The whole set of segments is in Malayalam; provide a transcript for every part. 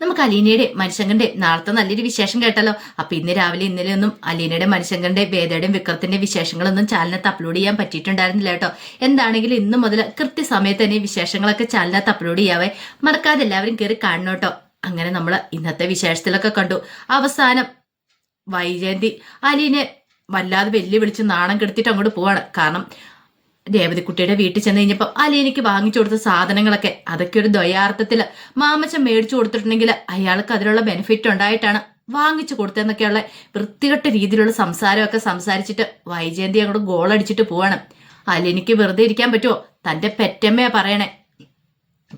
നമുക്ക് അലീനയുടെ മനുഷ്യങ്കന്റെ നാളത്തെ നല്ലൊരു വിശേഷം കേട്ടല്ലോ. അപ്പൊ ഇന്ന് രാവിലെ ഇന്നലെ ഒന്നും അലീനയുടെ മനുഷ്യങ്കന്റെ വേദയുടെയും വിക്രത്തിന്റെ വിശേഷങ്ങളൊന്നും ചാനലിനകത്ത് അപ്ലോഡ് ചെയ്യാൻ പറ്റിയിട്ടുണ്ടായിരുന്നില്ല കേട്ടോ. എന്താണെങ്കിലും ഇന്ന് മുതൽ കൃത്യസമയത്ത് തന്നെ വിശേഷങ്ങളൊക്കെ ചാനലിനകത്ത് അപ്ലോഡ് ചെയ്യാവേ. മറക്കാതെ എല്ലാവരും കയറി കാണണം കേട്ടോ. അങ്ങനെ നമ്മൾ ഇന്നത്തെ വിശേഷത്തിലൊക്കെ കണ്ടു. അവസാനം വൈജയന്തി അലീനെ വല്ലാതെ വെല്ലുവിളിച്ച് നാണം കെടുത്തിട്ട് അങ്ങോട്ട് പോവാണ്. കാരണം രേവതിക്കുട്ടിയുടെ വീട്ടിൽ ചെന്ന് കഴിഞ്ഞപ്പോൾ അലീനയ്ക്ക് വാങ്ങിച്ചു കൊടുത്ത സാധനങ്ങളൊക്കെ അതൊക്കെ ഒരു ദ്വയാർത്ഥത്തിൽ മാമച്ചൻ മേടിച്ചു കൊടുത്തിട്ടുണ്ടെങ്കിൽ അയാൾക്ക് അതിലുള്ള ബെനിഫിറ്റ് ഉണ്ടായിട്ടാണ് വാങ്ങിച്ചു കൊടുത്തതെന്നൊക്കെയുള്ള വൃത്തികെട്ട രീതിയിലുള്ള സംസാരമൊക്കെ സംസാരിച്ചിട്ട് വൈജയന്തി അങ്ങോട്ട് ഗോളടിച്ചിട്ട് പോവാണ്. അലീനയ്ക്ക് വെറുതെ ഇരിക്കാൻ പറ്റുമോ തന്റെ പെറ്റമ്മയാ പറയണേ.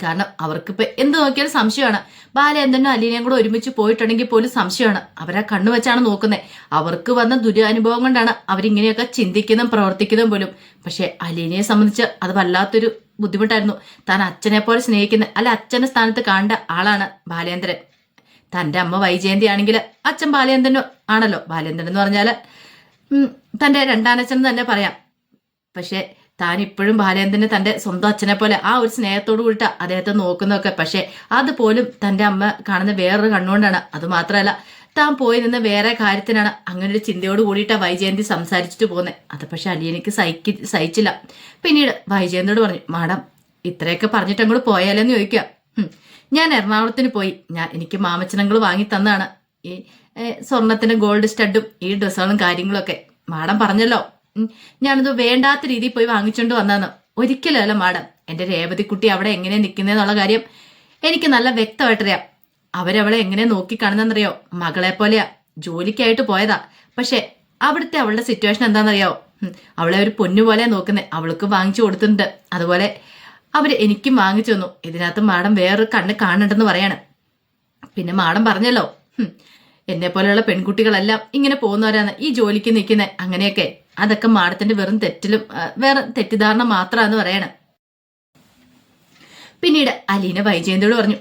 കാരണം അവർക്കിപ്പോ എന്ത് നോക്കിയാലും സംശയമാണ്. ബാലേന്ദ്രനും അലീനയും കൂടെ ഒരുമിച്ച് പോയിട്ടുണ്ടെങ്കിൽ പോലും സംശയമാണ്. അവരാ കണ്ണു വെച്ചാണ് നോക്കുന്നത് അവർക്ക് വന്ന ദുരനുഭവം കൊണ്ടാണ് അവരിങ്ങനെയൊക്കെ ചിന്തിക്കുന്നതും പ്രവർത്തിക്കുന്നതും പോലും. പക്ഷെ അലീനയെ സംബന്ധിച്ച് അത് വല്ലാത്തൊരു ബുദ്ധിമുട്ടായിരുന്നു. താൻ അച്ഛനെ പോലെ സ്നേഹിക്കുന്ന അല്ല അച്ഛന്റെ സ്ഥാനത്ത് കാണേണ്ട ആളാണ് ബാലേന്ദ്രൻ. തന്റെ അമ്മ വൈജയന്തി ആണെങ്കിൽ അച്ഛൻ ബാലേന്ദ്രനോ ആണല്ലോ. ബാലേന്ദ്രൻ എന്ന് പറഞ്ഞാൽ തന്റെ രണ്ടാനച്ഛൻ തന്നെ പറയാം. പക്ഷെ താൻ ഇപ്പോഴും ബാലേന്ദ്രനെ തന്റെ സ്വന്തം അച്ഛനെ പോലെ ആ ഒരു സ്നേഹത്തോടു കൂടിയിട്ട് അദ്ദേഹത്തെ നോക്കുന്നതൊക്കെ. പക്ഷെ അതുപോലും തന്റെ അമ്മ കാണുന്ന വേറൊരു കണ്ണുകൊണ്ടാണ്. അത് മാത്രമല്ല താൻ പോയി നിന്ന് വേറെ കാര്യത്തിനാണ് അങ്ങനെ ഒരു ചിന്തയോട് കൂടിയിട്ട് വൈജയന്തി സംസാരിച്ചിട്ട് പോകുന്നത് അത് പക്ഷെ അലിയനിക്ക് സഹിക്കി സഹിച്ചില്ല. പിന്നീട് വൈജയന്തിയോട് പറഞ്ഞു മാഡം ഇത്രയൊക്കെ പറഞ്ഞിട്ട് അങ്ങോട്ട് പോയാലെന്ന് ചോദിക്കുക ഞാൻ എറണാകുളത്തിന് പോയി. ഞാൻ എനിക്ക് മാമച്ചനങ്ങൾ വാങ്ങി തന്നാണ്. ഈ സ്വർണത്തിന്റെ ഗോൾഡ് സ്റ്റഡും ഈ ഡ്രസ്സുകളും കാര്യങ്ങളൊക്കെ. മാഡം പറഞ്ഞല്ലോ. ഞാനത് വേണ്ടാത്ത രീതിയിൽ പോയി വാങ്ങിച്ചോണ്ട് വന്നതെന്ന്. ഒരിക്കലല്ല മാഡം. എന്റെ രേവതിക്കുട്ടി അവിടെ എങ്ങനെ നിൽക്കുന്നതെന്നുള്ള കാര്യം എനിക്ക് നല്ല വ്യക്തമായിട്ടറിയാം. അവരവളെ എങ്ങനെ നോക്കി കാണുന്നറിയോ മകളെ പോലെയാ. ജോലിക്കായിട്ട് പോയതാ. പക്ഷെ അവിടുത്തെ അവളുടെ സിറ്റുവേഷൻ എന്താണെന്നറിയാവോ അവളെ ഒരു പൊന്നു പോലെ നോക്കുന്നേ. അവൾക്ക് വാങ്ങിച്ചു കൊടുത്തിട്ടുണ്ട്. അതുപോലെ അവർ എനിക്കും വാങ്ങിച്ചു തന്നു. ഇതിനകത്ത് മാഡം വേറൊരു കണ്ണ് കാണുന്നുണ്ടെന്ന് പറയാണ്. പിന്നെ മാഡം പറഞ്ഞല്ലോ. എന്നെ പോലെയുള്ള പെൺകുട്ടികളെല്ലാം ഇങ്ങനെ പോകുന്നവരാണ് ഈ ജോലിക്ക് നിൽക്കുന്നത് അങ്ങനെയൊക്കെ. അതൊക്കെ മാഡത്തിന്റെ വെറും തെറ്റിലും വേറെ തെറ്റിദ്ധാരണ മാത്രമാന്ന് പറയണം. പിന്നീട് അലീന വൈജയന്തിയോട് പറഞ്ഞു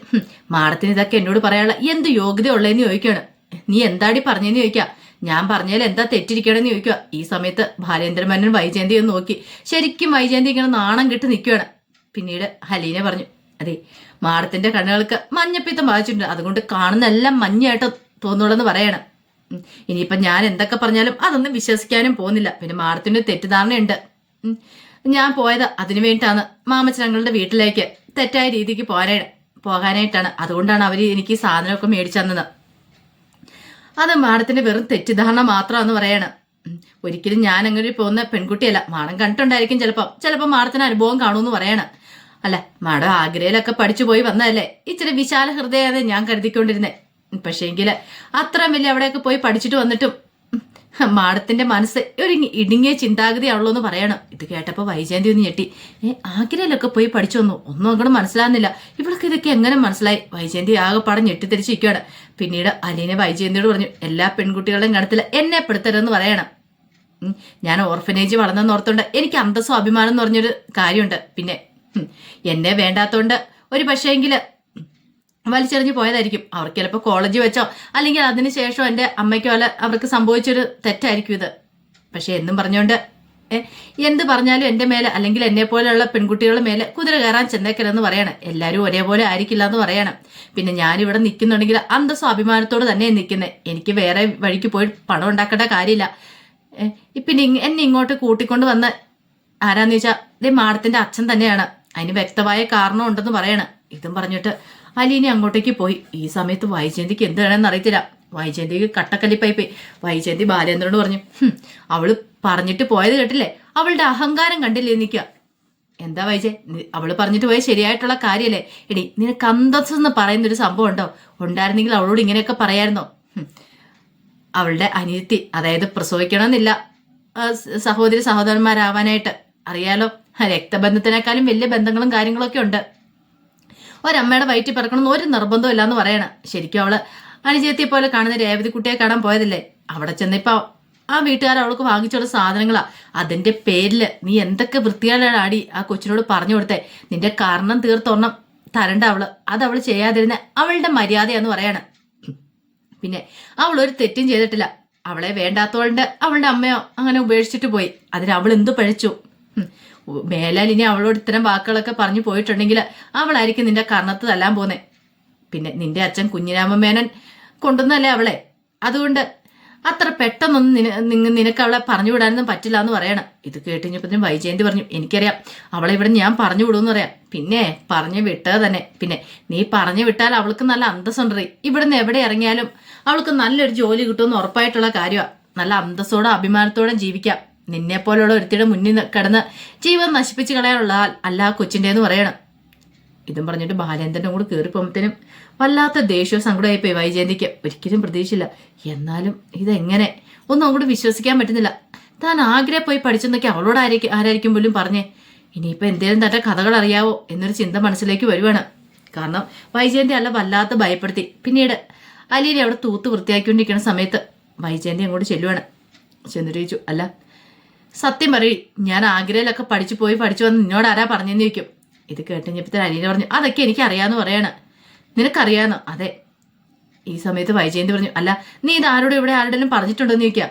മാഡത്തിന് ഇതൊക്കെ എന്നോട് പറയാനുള്ള എന്ത് യോഗ്യത ഉള്ളതെന്ന് ചോദിക്കുകയാണ് നീ എന്താടി പറഞ്ഞെന്ന് ചോദിക്കുക ഞാൻ പറഞ്ഞാൽ എന്താ തെറ്റിരിക്കണമെന്ന് ചോദിക്കുക ഈ സമയത്ത് ബാലേന്ദ്രമേനൻ വൈജയന്തി ഒന്ന് നോക്കി. ശരിക്കും വൈജയന്തി ഇങ്ങനെ നാണം കെട്ട് നിൽക്കുകയാണ് പിന്നീട് ഹലീന പറഞ്ഞു അതെ മാഡത്തിന്റെ കണ്ണുകൾക്ക് മഞ്ഞപ്പിത്തം ബാധിച്ചിട്ടുണ്ട്. അതുകൊണ്ട് കാണുന്നെല്ലാം മഞ്ഞായിട്ട് തോന്നുള്ളൂ പറയണം. ഇനിയിപ്പൊ ഞാൻ എന്തൊക്കെ പറഞ്ഞാലും അതൊന്നും വിശ്വസിക്കാനും പോകുന്നില്ല. പിന്നെ മാഡത്തിന് തെറ്റിദ്ധാരണയുണ്ട്. ഞാൻ പോയത് അതിനു വേണ്ടിയിട്ടാണ്. മാമച്ചനങ്ങളുടെ വീട്ടിലേക്ക് തെറ്റായ രീതിക്ക് പോരാ പോകാനായിട്ടാണ്. അതുകൊണ്ടാണ് അവർ എനിക്ക് ഈ സാധനമൊക്കെ മേടിച്ചു തന്നത്. അത് മാഡത്തിന്റെ വെറും തെറ്റിദ്ധാരണ മാത്രമാണെന്ന് പറയാണ്. ഒരിക്കലും ഞാൻ അങ്ങനെ പോകുന്ന പെൺകുട്ടിയല്ല. മാഡം കണ്ടിട്ടുണ്ടായിരിക്കും ചിലപ്പോൾ ചിലപ്പോൾ മാഡത്തിന് അനുഭവം കാണുമെന്ന് പറയണം. അല്ല മാഡം ആഗ്രയിലൊക്കെ പഠിച്ചു പോയി വന്നതല്ലേ? ഇച്ചിരി വിശാല ഹൃദയാണ് ഞാൻ കരുതിക്കൊണ്ടിരുന്നേ. പക്ഷേങ്കിൽ അത്ര വലിയ അവിടെയൊക്കെ പോയി പഠിച്ചിട്ട് വന്നിട്ടും മാഡത്തിന്റെ മനസ്സ് ഒരു ഇടുങ്ങിയ ചിന്താഗതിയാണല്ലോ എന്ന് പറയണം. ഇത് കേട്ടപ്പോൾ വൈജയന്തി ഒന്ന് ഞെട്ടി. ഏ ആഗ്രയിലൊക്കെ പോയി പഠിച്ചു വന്നു ഒന്നും അങ്ങോട്ട് മനസ്സിലാകുന്നില്ല ഇവൾക്ക് ഇതൊക്കെ എങ്ങനെ മനസ്സിലായി? വൈജയന്തി ആകെപ്പാടെ ഞെട്ടിത്തിരിച്ചിരിക്കുകയാണ് പിന്നീട് അലീനെ വൈജയന്തിയോട് പറഞ്ഞു എല്ലാ പെൺകുട്ടികളുടെയും കണത്തില്ല എന്നെ പെടുത്തരുതെന്ന് പറയണം. ഞാൻ ഓർഫനേജ് വളർന്നെന്ന് ഓർത്തോണ്ട് എനിക്ക് അന്തസ്സും അഭിമാനം എന്ന് പറഞ്ഞൊരു കാര്യമുണ്ട്. പിന്നെ എന്നെ വേണ്ടാത്തോണ്ട് ഒരു പക്ഷേങ്കിൽ വലിച്ചെറിഞ്ഞ് പോയതായിരിക്കും. അവർക്ക് ചിലപ്പോൾ കോളേജ് വെച്ചോ അല്ലെങ്കിൽ അതിനുശേഷം എന്റെ അമ്മയ്ക്കോ അല്ല അവർക്ക് സംഭവിച്ചൊരു തെറ്റായിരിക്കും ഇത്. പക്ഷെ എന്നും പറഞ്ഞുകൊണ്ട് എന്ത് പറഞ്ഞാലും എന്റെ മേലെ അല്ലെങ്കിൽ എന്നെ പോലെയുള്ള പെൺകുട്ടികളുടെ മേലെ കുതിര കയറാൻ ചെന്നേക്കലെന്ന് പറയണം. എല്ലാവരും ഒരേപോലെ ആയിരിക്കില്ല എന്ന് പറയണം. പിന്നെ ഞാനിവിടെ നിൽക്കുന്നുണ്ടെങ്കിൽ അന്തസ്സും അഭിമാനത്തോട് തന്നെ നിൽക്കുന്നത് എനിക്ക് വേറെ വഴിക്ക് പോയി പണം ഉണ്ടാക്കേണ്ട കാര്യമില്ല. പിന്നെ എന്നെ ഇങ്ങോട്ട് കൂട്ടിക്കൊണ്ട് വന്ന ആരാന്ന് ചോദിച്ചാൽ ഇതേ മാഡത്തിന്റെ അച്ഛൻ തന്നെയാണ്. അതിന് വ്യക്തമായ കാരണം ഉണ്ടെന്ന് പറയണം. ഇതും പറഞ്ഞിട്ട് അലീന അങ്ങോട്ടേക്ക് പോയി. ഈ സമയത്ത് വൈജയന്തിക്ക് എന്ത് വേണമെന്ന് അറിയത്തില്ല. വൈജയന്തിക്ക് കട്ടക്കല്ലിപ്പായി പോയി വൈജയന്തി ബാലേന്ദ്രനോട് പറഞ്ഞു അവൾ പറഞ്ഞിട്ട് പോയത് കേട്ടില്ലേ? അവളുടെ അഹങ്കാരം കണ്ടില്ലേ നിൽക്കുക എന്താ വൈജയ്? അവൾ പറഞ്ഞിട്ട് പോയ ശരിയായിട്ടുള്ള കാര്യല്ലേ? എടി നിനക്ക് അന്തസ് എന്ന് പറയുന്ന ഒരു സംഭവം ഉണ്ടോ? ഉണ്ടായിരുന്നെങ്കിൽ അവളോട് ഇങ്ങനെയൊക്കെ പറയായിരുന്നോ? അവളുടെ അനിയത്തി അതായത് പ്രസവിക്കണമെന്നില്ല. സഹോദരി സഹോദരന്മാരാവാനായിട്ട്. അറിയാലോ രക്തബന്ധത്തിനേക്കാളും വലിയ ബന്ധങ്ങളും കാര്യങ്ങളൊക്കെ ഉണ്ട്. ഒരമ്മയുടെ വയറ്റിൽ പിറക്കണമെന്ന് ഒരു നിർബന്ധവും ഇല്ലാന്ന് പറയണം. ശരിക്കും അവൾ അനുജയത്തെ പോലെ കാണുന്ന രേവതി കുട്ടിയെ കാണാൻ പോയതല്ലേ? അവിടെ ചെന്നിപ്പോ ആ വീട്ടുകാർ അവൾക്ക് വാങ്ങിച്ചുള്ള സാധനങ്ങളാ. അതിന്റെ പേരിൽ നീ എന്തൊക്കെ വൃത്തികേടാണ് ആടി ആ കൊച്ചിനോട് പറഞ്ഞു കൊടുത്തേ? നിന്റെ കാരണം തീർത്തൊണ്ണം തരണ്ട അവൾ. അത് അവൾ ചെയ്യാതിരുന്ന അവളുടെ മര്യാദയാന്ന് പറയണം. പിന്നെ അവൾ ഒരു തെറ്റും ചെയ്തിട്ടില്ല. അവളെ വേണ്ടാത്തോണ്ട് അവളുടെ അമ്മയോ അങ്ങനെ ഉപേക്ഷിച്ചിട്ട് പോയി. അതിന് അവൾ എന്തു പഴിച്ചു? മേലാൽ ഇനി അവളോട് ഇത്തരം വാക്കുകളൊക്കെ പറഞ്ഞു പോയിട്ടുണ്ടെങ്കിൽ അവളായിരിക്കും നിന്റെ കർണത്ത് തല്ലാൻ പോന്നെ. പിന്നെ നിന്റെ അച്ഛൻ കുഞ്ഞിരാമ മേനൻ കൊണ്ടുവന്നല്ലേ അവളെ? അതുകൊണ്ട് അത്ര പെട്ടെന്നൊന്നും നിനക്ക് അവളെ പറഞ്ഞു വിടാനൊന്നും പറ്റില്ല എന്ന് പറയണം. ഇത് കേട്ടുകഴിഞ്ഞപ്പോഴത്തേനും വൈജയന്തി പറഞ്ഞു എനിക്കറിയാം അവളെ ഇവിടെ ഞാൻ പറഞ്ഞു വിടുമെന്ന് പറയാം. പിന്നെ പറഞ്ഞു വിട്ടത് തന്നെ. പിന്നെ നീ പറഞ്ഞു വിട്ടാൽ അവൾക്ക് നല്ല അന്തസ്സുണ്ടറി ഇവിടുന്ന് എവിടെ ഇറങ്ങിയാലും അവൾക്ക് നല്ലൊരു ജോലി കിട്ടുമെന്ന് ഉറപ്പായിട്ടുള്ള കാര്യമാണ് നല്ല അന്തസ്സോടെ അഭിമാനത്തോടെ ജീവിക്കാം. നിന്നെ പോലുള്ള ഒരുത്തിയുടെ മുന്നിൽ കിടന്ന് ജീവൻ നശിപ്പിച്ച് കളയാനുള്ള അല്ല കൊച്ചിന്റെ എന്ന് പറയണം. ഇതും പറഞ്ഞിട്ട് ബാലേന്ദ്രനും കൂടെ കയറിപ്പോകുമ്പത്തേനും വല്ലാത്ത ദേഷ്യവും സങ്കടമായിപ്പോയി വൈജയന്തിക്ക്. ഒരിക്കലും പ്രതീക്ഷയില്ല എന്നാലും ഇതെങ്ങനെ? ഒന്നും അങ്ങോട്ട് വിശ്വസിക്കാൻ പറ്റുന്നില്ല. താൻ ആഗ്രഹം പോയി പഠിച്ചെന്നൊക്കെ അവളോട് ആയിരിക്കും ആരായിരിക്കും പോലും പറഞ്ഞേ. ഇനിയിപ്പോൾ എന്തേലും തന്റെ കഥകൾ അറിയാവോ എന്നൊരു ചിന്ത മനസ്സിലേക്ക് വരുവാണ്. കാരണം വൈജയന്തി അല്ല വല്ലാത്ത ഭയപ്പെടുത്തി. പിന്നീട് അലീനെ അവിടെ തൂത്ത് വൃത്തിയാക്കിക്കൊണ്ടിരിക്കുന്ന സമയത്ത് വൈജയന്തി അങ്ങോട്ട് ചെല്ലുവാണ്. ചെന്നിട്ട് ചോദിച്ചു അല്ല സത്യം പറയും ഞാൻ ആഗ്രയിലൊക്കെ പഠിച്ചു പോയി പഠിച്ചു വന്ന് നിന്നോട് ആരാ പറഞ്ഞെന്ന് ചോദിക്കും. ഇത് കേട്ടുകഴിഞ്ഞപ്പോൾ അലീന പറഞ്ഞു അതൊക്കെ എനിക്ക് അറിയാന്ന് പറയാണ്. നിനക്കറിയാന്നോ? അതെ. ഈ സമയത്ത് വൈജയന്തി പറഞ്ഞു അല്ല നീ ഇത് ആരോടും ഇവിടെ ആരുടെയും പറഞ്ഞിട്ടുണ്ടോ എന്ന് ചോദിക്കാം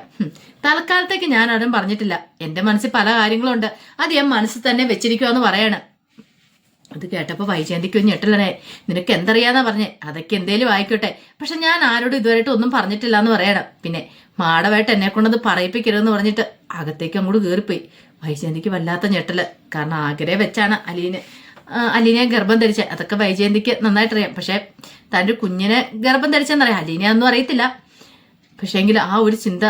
തൽക്കാലത്തേക്ക് ഞാൻ ആരും പറഞ്ഞിട്ടില്ല. എന്റെ മനസ്സിൽ പല കാര്യങ്ങളുണ്ട്. അത് ഞാൻ മനസ്സിൽ തന്നെ വെച്ചിരിക്കുവാന്ന് പറയാണ്. അത് കേട്ടപ്പോൾ വൈജയന്തിക്ക് ഞെട്ടലനെ നിനക്ക് എന്തറിയാന്നാ പറഞ്ഞേ? അതൊക്കെ എന്തേലും ആയിക്കോട്ടെ. പക്ഷെ ഞാൻ ആരോടും ഇതുവരെയായിട്ട് ഒന്നും പറഞ്ഞിട്ടില്ല എന്ന് പറയണം. പിന്നെ മാടവായിട്ട് എന്നെ കൊണ്ടത് പറയിപ്പിക്കരുതെന്ന് പറഞ്ഞിട്ട് അകത്തേക്ക് അങ്ങോട്ട് കയറിപ്പോയി വൈജയന്തിക്ക് വല്ലാത്ത ഞെട്ടൽ. കാരണം ആഗ്രഹം വെച്ചാണ് അലീന് അലീനെ ഗർഭം ധരിച്ചത് അതൊക്കെ വൈജയന്തിക്ക് നന്നായിട്ടറിയാം. പക്ഷേ തന്റെ കുഞ്ഞിനെ ഗർഭം ധരിച്ചെന്നറിയാം അലീനയൊന്നും അറിയത്തില്ല. പക്ഷേങ്കിൽ ആ ഒരു ചിന്ത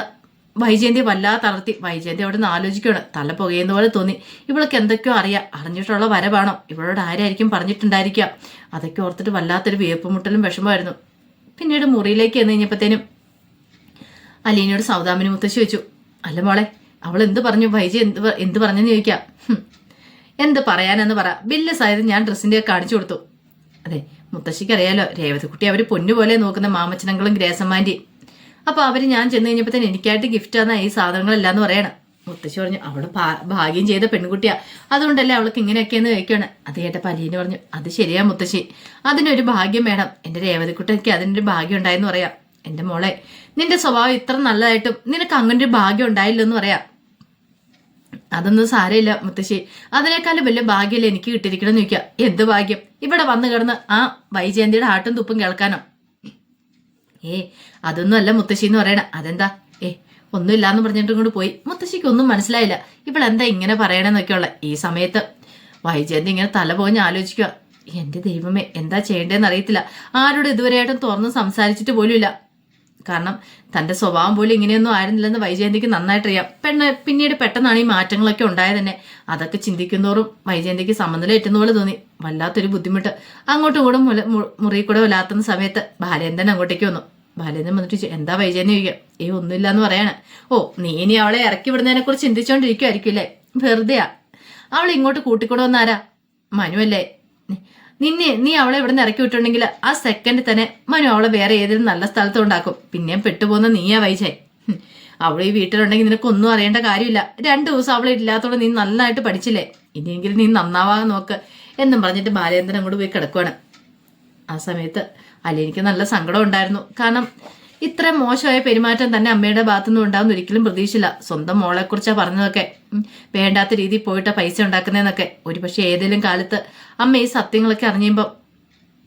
വൈജയന്തി വല്ലാതെ തളർത്തി. വൈജയന്തി അവിടെ നിന്ന് ആലോചിക്കുകയാണ്. തല പുകയുന്ന പോലെ തോന്നി. ഇവൾക്ക് എന്തൊക്കെയോ അറിയാം. അറിഞ്ഞിട്ടുള്ള വരവാണോ. ഇവളോട് ആരായിരിക്കും പറഞ്ഞിട്ടുണ്ടായിരിക്കുക അതൊക്കെ ഓർത്തിട്ട് വല്ലാത്തൊരു വിയപ്പുമുട്ടലും വിഷമമായിരുന്നു. പിന്നീട് മുറിയിലേക്ക് എന്ന് കഴിഞ്ഞപ്പോഴത്തേനും അലീനയോട് സൗദാമിനി മുത്തശ്ശി വെച്ചു അല്ല മോളെ അവൾ എന്ത് പറഞ്ഞു? വൈജി എന്ത് എന്ത് പറഞ്ഞെന്ന് ചോദിക്കാം. എന്ത് പറയാനെന്ന് പറ. ബില്ല് സായത് ഞാൻ ഡ്രസ്സിന്റെ കാണിച്ചു കൊടുത്തു. അതെ മുത്തശ്ശിക്ക് അറിയാലോ രേവതിക്കുട്ടി അവർ പൊന്നുപോലെ നോക്കുന്ന മാമച്ചനങ്ങളും ഗ്രേസമ്മാന്റെ അപ്പോൾ അവർ ഞാൻ ചെന്ന് കഴിഞ്ഞപ്പോഴത്തേന് എനിക്കായിട്ട് ഗിഫ്റ്റ് തന്ന ഈ സാധനങ്ങളെല്ലാം എന്ന് പറയണം. മുത്തശ്ശി പറഞ്ഞു അവൾ ഭാഗ്യം ചെയ്ത പെൺകുട്ടിയാ. അതുകൊണ്ടല്ലേ അവൾക്ക് ഇങ്ങനെയൊക്കെയെന്ന് ചോദിക്കുകയാണ് അത് കേട്ടപ്പോൾ അലീന പറഞ്ഞു അത് ശരിയാ മുത്തശ്ശി. അതിനൊരു ഭാഗ്യം വേണം. എന്റെ രേവതിക്കുട്ടിക്ക് അതിനൊരു ഭാഗ്യം ഉണ്ടായെന്ന് പറയാം. എന്റെ മോളെ നിന്റെ സ്വഭാവം ഇത്ര നല്ലതായിട്ടും നിനക്ക് അങ്ങനെ ഒരു ഭാഗ്യം ഉണ്ടായില്ലെന്ന് പറയാം. അതൊന്നും സാരമില്ല മുത്തശ്ശി. അതിനേക്കാളും വലിയ ഭാഗ്യമല്ലേ എനിക്ക് കിട്ടിയിരിക്കണം എന്ന് ചോദിക്കുക എന്ത് ഭാഗ്യം? ഇവിടെ വന്നു കിടന്ന് ആ വൈജയന്തിയുടെ ആട്ടും തുപ്പും കേൾക്കാനോ? ഏ അതൊന്നും അല്ല മുത്തശ്ശി എന്ന് പറയണ. അതെന്താ? ഏ ഒന്നുമില്ലാന്ന് പറഞ്ഞിട്ട് ഇങ്ങോട്ട് പോയി. മുത്തശ്ശിക്ക് ഒന്നും മനസ്സിലായില്ല ഇവളെന്താ ഇങ്ങനെ പറയണെന്നൊക്കെയുള്ള ഈ സമയത്ത് വൈജയന്തി ഇങ്ങനെ തല പോഞ്ഞ് ആലോചിക്കുക എന്റെ ദൈവമേ എന്താ ചെയ്യേണ്ടതെന്ന് അറിയത്തില്ല. ആരോട് ഇതുവരെയായിട്ടും തുറന്ന് സംസാരിച്ചിട്ട് പോലുമില്ല. കാരണം തന്റെ സ്വഭാവം പോലും ഇങ്ങനെയൊന്നും ആയിരുന്നില്ലെന്ന് വൈജയന്തിക്ക് നന്നായിട്ടറിയാം. പെണ്ണ് പിന്നീട് പെട്ടെന്നാണ് ഈ മാറ്റങ്ങളൊക്കെ ഉണ്ടായത് തന്നെ. അതൊക്കെ ചിന്തിക്കുന്നതോറും വൈജയന്തിക്ക് സമനില എറ്റുന്ന പോലെ തോന്നി. വല്ലാത്തൊരു ബുദ്ധിമുട്ട്. അങ്ങോട്ടും ഇങ്ങോട്ടും മുല- മുറിയിൽ കൂടെ വല്ലാത്തുന്ന സമയത്ത് ബാലേന്ദ്രൻ അങ്ങോട്ടേക്ക് വന്നു. ബാലേന്ദ്രൻ വന്നിട്ട് എന്താ വൈജയന്തി? ചോദിക്കുക. ഏ ഒന്നുമില്ല എന്ന് പറയാണ്. ഓ നീ ഇനി അവളെ ഇറക്കി വിടുന്നതിനെ കുറിച്ച് ചിന്തിച്ചോണ്ടിരിക്കുമായിരിക്കും അല്ലേ? വെറുതെയാ. അവളെ ഇങ്ങോട്ട് കൂട്ടിക്കൊണ്ടു വന്നാരാ? മനുവല്ലേ നിന്നെ നീ അവളെ ഇവിടെ നിന്ന് ഇറക്കി വിട്ടുണ്ടെങ്കിൽ ആ സെക്കൻഡ് തന്നെ മനു അവളെ വേറെ ഏതെങ്കിലും നല്ല സ്ഥലത്ത് ഉണ്ടാക്കും പിന്നെയും പെട്ടുപോകുന്ന നീയാ വൈജായി. അവൾ ഈ വീട്ടിലുണ്ടെങ്കിൽ നിനക്കൊന്നും അറിയേണ്ട കാര്യമില്ല. രണ്ടു ദിവസം അവളെ ഇല്ലാത്തോടെ നീ നന്നായിട്ട് പഠിച്ചില്ലേ? ഇനിയെങ്കിലും നീ നന്നാവാൻ നോക്ക് എന്നും പറഞ്ഞിട്ട് ബാലേന്ദ്രൻ അങ്ങോട്ട് പോയി കിടക്കുവാണ്. ആ സമയത്ത് അല്ല എനിക്ക് നല്ല സങ്കടം ഉണ്ടായിരുന്നു. കാരണം ഇത്ര മോശമായ പെരുമാറ്റം തന്നെ അമ്മയുടെ ഭാഗത്തുനിന്ന് ഉണ്ടാവുന്ന ഒരിക്കലും പ്രതീക്ഷിച്ചില്ല. സ്വന്തം മോളെക്കുറിച്ചാണ് പറഞ്ഞതൊക്കെ. വേണ്ടാത്ത രീതിയിൽ പോയിട്ട് പൈസ ഉണ്ടാക്കുന്നതെന്നൊക്കെ. ഒരുപക്ഷെ ഏതെങ്കിലും കാലത്ത് അമ്മ ഈ സത്യങ്ങളൊക്കെ അറിഞ്ഞുമ്പോൾ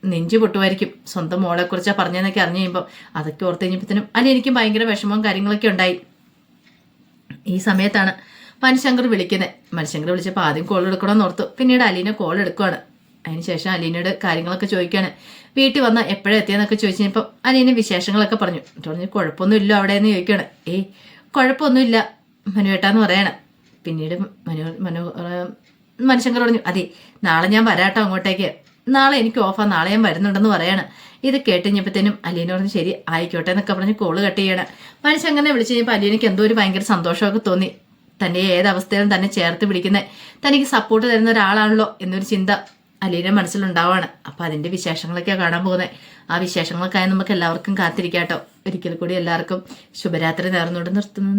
നെഞ്ചു പൊട്ടുമായിരിക്കും. സ്വന്തം മോളെക്കുറിച്ചാണ് പറഞ്ഞതെന്നൊക്കെ അറിഞ്ഞു കഴിയുമ്പോൾ അതൊക്കെ ഓർത്ത് കഴിഞ്ഞപ്പോഴത്തേനും അലീനിക്കും ഭയങ്കര വിഷമവും കാര്യങ്ങളൊക്കെ ഉണ്ടായി. ഈ സമയത്താണ് മനുശങ്കർ വിളിക്കുന്നത് മനുശങ്കർ വിളിച്ചപ്പോൾ ആദ്യം കോൾ എടുക്കണമെന്ന് ഓർത്തു. പിന്നീട് അലീന കോൾ എടുക്കുവാണ്. അതിനുശേഷം അലീനയോട് കാര്യങ്ങളൊക്കെ ചോദിക്കുകയാണ് വീട്ടിൽ വന്ന എപ്പോഴാ എത്തിയെന്നൊക്കെ ചോദിച്ചു കഴിഞ്ഞപ്പോൾ അലീന വിശേഷങ്ങളൊക്കെ പറഞ്ഞു. പറഞ്ഞു കുഴപ്പമൊന്നുമില്ല അവിടെ എന്ന് ചോദിക്കുകയാണ്. ഏയ് കുഴപ്പമൊന്നുമില്ല മനുവേട്ടാന്ന് പറയണം. പിന്നീട് മനു മനു മനുശങ്കർ പറഞ്ഞു അതെ നാളെ ഞാൻ വരാട്ടോ അങ്ങോട്ടേക്ക്. നാളെ എനിക്ക് ഓഫാ നാളെ ഞാൻ വരുന്നുണ്ടെന്ന് പറയാണ്. ഇത് കേട്ടുകഴിഞ്ഞപ്പോഴത്തേനും അലീന പറഞ്ഞു ശരി ആയിക്കോട്ടെ എന്നൊക്കെ പറഞ്ഞ് കോൾ കട്ട് ചെയ്യണം. മനുഷ്യങ്ങനെ വിളിച്ചു കഴിഞ്ഞപ്പോൾ അലീനയ്ക്ക് എന്തോ ഒരു ഭയങ്കര സന്തോഷമൊക്കെ തോന്നി. തന്റെ ഏതവസ്ഥയിലും തന്നെ ചേർത്ത് പിടിക്കുന്ന. തനിക്ക് സപ്പോർട്ട് തരുന്ന ഒരാളാണല്ലോ എന്നൊരു ചിന്ത അലീന മനസ്സിലുണ്ടാവാണ്. അപ്പം അതിന്റെ വിശേഷങ്ങളൊക്കെ കാണാൻ പോകുന്നത് ആ വിശേഷങ്ങൾക്കായി നമുക്ക് എല്ലാവർക്കും കാത്തിരിക്കാട്ടോ. ഒരിക്കൽ കൂടി എല്ലാവർക്കും ശുഭരാത്രി നേർന്നുകൊണ്ട് നിർത്തുന്നു.